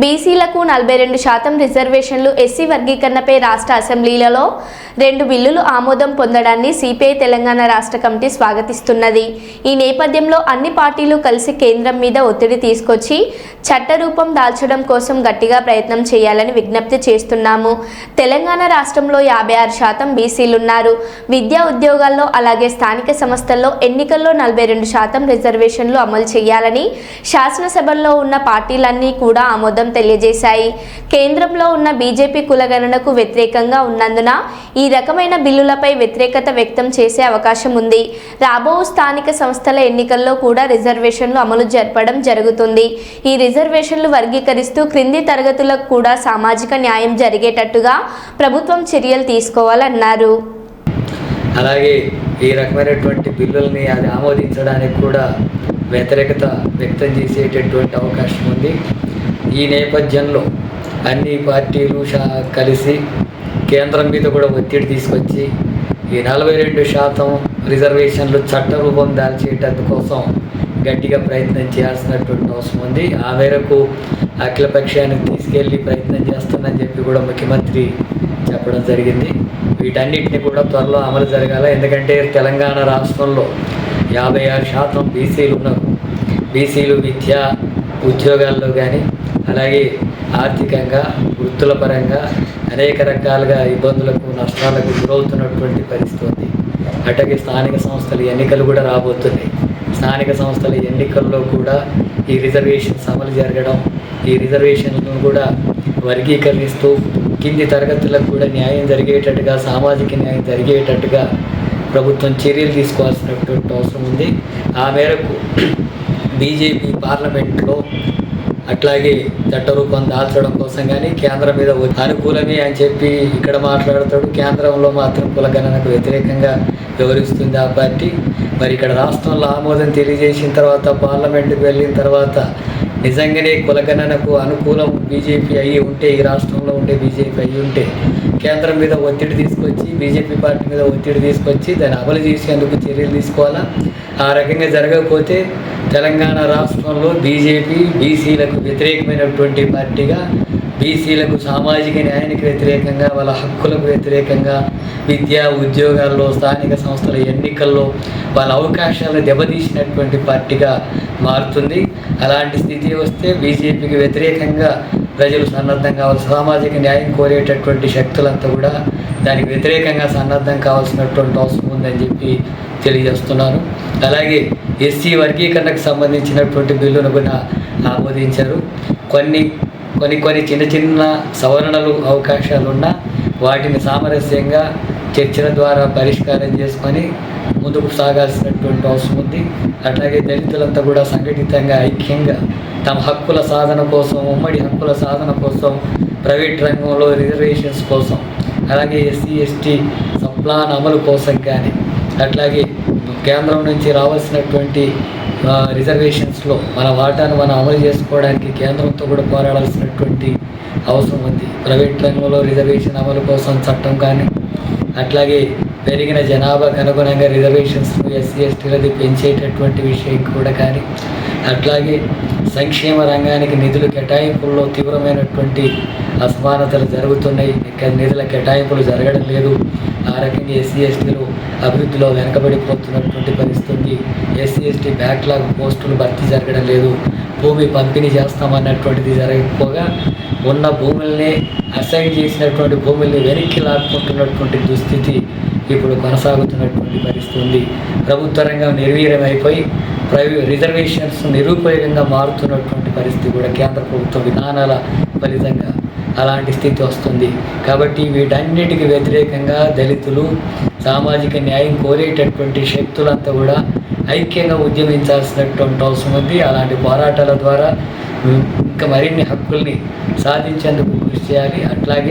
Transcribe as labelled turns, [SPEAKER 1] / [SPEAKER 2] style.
[SPEAKER 1] బీసీలకు నలభై రెండు శాతం రిజర్వేషన్లు ఎస్సీ వర్గీకరణపై రాష్ట్ర అసెంబ్లీలలో రెండు బిల్లులు ఆమోదం పొందడాన్ని సిపిఐ తెలంగాణ రాష్ట్ర కమిటీ స్వాగతిస్తున్నది. ఈ నేపథ్యంలో అన్ని పార్టీలు కలిసి కేంద్రం మీద ఒత్తిడి తీసుకొచ్చి చట్టరూపం దాల్చడం కోసం గట్టిగా ప్రయత్నం చేయాలని విజ్ఞప్తి చేస్తున్నాము. తెలంగాణ రాష్ట్రంలో యాభై ఆరు శాతం బీసీలున్నారు. విద్యా ఉద్యోగాల్లో అలాగే స్థానిక సంస్థల్లో ఎన్నికల్లో నలభై రెండు శాతం రిజర్వేషన్లు అమలు చేయాలని శాసనసభల్లో ఉన్న పార్టీలన్నీ కూడా ఆమోదం తెలియజేశాయి. కేంద్రంలో ఉన్న బీజేపీ కులగణనకు వ్యతిరేకంగా ఉన్నందున ఈ రకమైన బిల్లులపై వ్యతిరేకత వ్యక్తం చేసే అవకాశం ఉంది. రాబో స్థానిక సంస్థల ఎన్నికల్లో కూడా రిజర్వేషన్లు అమలు జరపడం జరుగుతుంది. ఈ రిజర్వేషన్లు వర్గీకరిస్తూ క్రింది తరగతులకు కూడా సామాజిక న్యాయం జరిగేటట్టుగా ప్రభుత్వం చర్యలు తీసుకోవాలన్నారు.
[SPEAKER 2] అలాగే ఈ రకమైనటువంటి బిల్లుల్ని అది ఆమోదించడానికి కూడా వ్యతిరేకత వ్యక్తం చేసేటటువంటి అవకాశం ఉంది. ఈ నేపథ్యంలో అన్ని పార్టీలు షా- కలిసి కేంద్రం మీద కూడా ఒత్తిడి తీసుకొచ్చి ఈ నలభై రెండు శాతం రిజర్వేషన్లు చట్టరూపం దాల్చేటందు కోసం గట్టిగా ప్రయత్నం చేయాల్సినటువంటి అవసరం ఉంది. ఆ మేరకు అఖిలపక్షానికి తీసుకెళ్ళి ప్రయత్నం చేస్తానని చెప్పి కూడా ముఖ్యమంత్రి చెప్పడం జరిగింది. వీటన్నిటిని కూడా త్వరలో అమలు జరగాల. ఎందుకంటే తెలంగాణ రాష్ట్రంలో యాభై ఆరు శాతం బీసీలు ఉన్నారు. బీసీలు విద్య ఉద్యోగాల్లో కానీ అలాగే ఆర్థికంగా వృత్తుల పరంగా అనేక రకాలుగా ఇబ్బందులకు నష్టాలకు గురవుతున్నటువంటి పరిస్థితి ఉంది. అట్లాగే స్థానిక సంస్థల ఎన్నికలు కూడా రాబోతున్నాయి. స్థానిక సంస్థల ఎన్నికల్లో కూడా ఈ రిజర్వేషన్స్ అమలు జరగడం ఈ రిజర్వేషన్లను కూడా వర్గీకరిస్తూ కింది తరగతులకు కూడా న్యాయం జరిగేటట్టుగా సామాజిక న్యాయం జరిగేటట్టుగా ప్రభుత్వం చర్యలు తీసుకోవాల్సినటువంటి అవసరం ఉంది. ఆ మేరకు బీజేపీ పార్లమెంట్లో అట్లాగే చట్టరూపం దాల్చడం కోసం కానీ కేంద్రం మీద అనుకూలమే అని చెప్పి ఇక్కడ మాట్లాడతాడు. కేంద్రంలో మాత్రం కులగణనకు వ్యతిరేకంగా వివరిస్తుంది ఆ పార్టీ. మరి ఇక్కడ రాష్ట్రంలో ఆమోదం తెలియజేసిన తర్వాత పార్లమెంట్కి వెళ్ళిన తర్వాత నిజంగానే కులగణనకు అనుకూలం బీజేపీ అయ్యి ఉంటే ఈ రాష్ట్రంలో ఉండే బీజేపీ అయ్యి ఉంటే కేంద్రం మీద ఒత్తిడి తీసుకొచ్చి బీజేపీ పార్టీ మీద ఒత్తిడి తీసుకొచ్చి దాన్ని అమలు చేసేందుకు చర్యలు తీసుకోవాలా? ఆ రకంగా జరగకపోతే తెలంగాణ రాష్ట్రంలో బీజేపీ బీసీలకు వ్యతిరేకమైనటువంటి పార్టీగా బీసీలకు సామాజిక న్యాయానికి వ్యతిరేకంగా వాళ్ళ హక్కులకు వ్యతిరేకంగా విద్యా ఉద్యోగాల్లో స్థానిక సంస్థల ఎన్నికల్లో వాళ్ళ అవకాశాలను దెబ్బతీసినటువంటి పార్టీగా మారుతుంది. అలాంటి స్థితి వస్తే బీజేపీకి వ్యతిరేకంగా ప్రజలు సన్నద్ధం కావాలి సామాజిక న్యాయం కోరేటటువంటి శక్తులంతా కూడా దానికి వ్యతిరేకంగా సన్నద్ధం కావాల్సినటువంటి అవసరం ఉందని చెప్పి తెలియజేస్తున్నాను అలాగే ఎస్సీ వర్గీకరణకు సంబంధించినటువంటి బిల్లును కూడా ఆమోదించారు. కొన్ని కొన్ని కొన్ని చిన్న చిన్న సవరణలు అవకాశాలున్నా వాటిని సామరస్యంగా చర్చల ద్వారా పరిష్కారం చేసుకొని ముందుకు సాగాల్సినటువంటి అవసరం ఉంది. అట్లాగే దళితులంతా కూడా సంఘటితంగా ఐక్యంగా తమ హక్కుల సాధన కోసం ఉమ్మడి హక్కుల సాధన కోసం ప్రైవేట్ రంగంలో రిజర్వేషన్స్ కోసం అలాగే ఎస్సీ ఎస్టీ సప్లాన్ అమలు కోసం కానీ అట్లాగే కేంద్రం నుంచి రావాల్సినటువంటి రిజర్వేషన్స్లో మన వాటాను మనం అమలు చేసుకోవడానికి కేంద్రంతో కూడా పోరాడాల్సినటువంటి అవసరం ఉంది. ప్రైవేట్ రంగంలో రిజర్వేషన్ అమలు కోసం చట్టం కానీ అట్లాగే పెరిగిన జనాభాకు అనుగుణంగా రిజర్వేషన్స్ ఎస్సీ ఎస్టీలది పెంచేటటువంటి విషయం కూడా కానీ అట్లాగే సంక్షేమ రంగానికి నిధులు కేటాయింపుల్లో తీవ్రమైనటువంటి అసమానతలు జరుగుతున్నాయి. ఇక్కడ నిధుల కేటాయింపులు జరగడం లేదు. ఆ రకంగా ఎస్సీ ఎస్టీలు అభివృద్ధిలో వెనకబడిపోతున్నటువంటి పరిస్థితి ఎస్సీ ఎస్టీ బ్యాక్లాగ్ పోస్టులు భర్తీ జరగడం లేదు. భూమి పంపిణీ చేస్తామన్నటువంటిది జరగకపోగా ఉన్న భూముల్ని అసైన్ చేసినటువంటి భూముల్ని వెనక్కి లాక్కుంటున్నటువంటి దుస్థితి ఇప్పుడు కొనసాగుతున్నటువంటి పరిస్థితి ఉంది. ప్రభుత్వ రంగం నిర్వీర్యమైపోయి ప్రైవే రిజర్వేషన్స్ నిరుపయోగంగా మారుతున్నటువంటి పరిస్థితి కూడా కేంద్ర ప్రభుత్వ విధానాల ఫలితంగా అలాంటి స్థితి వస్తుంది. కాబట్టి వీటన్నిటికి వ్యతిరేకంగా దళితులు సామాజిక న్యాయం కోరేటటువంటి శక్తులంతా కూడా ఐక్యంగా ఉద్యమించాల్సినటువంటి అవసరం ఉంది. అలాంటి పోరాటాల ద్వారా ఇంకా మరిన్ని హక్కుల్ని సాధించేందుకు కృషి చేయాలి. అట్లాగే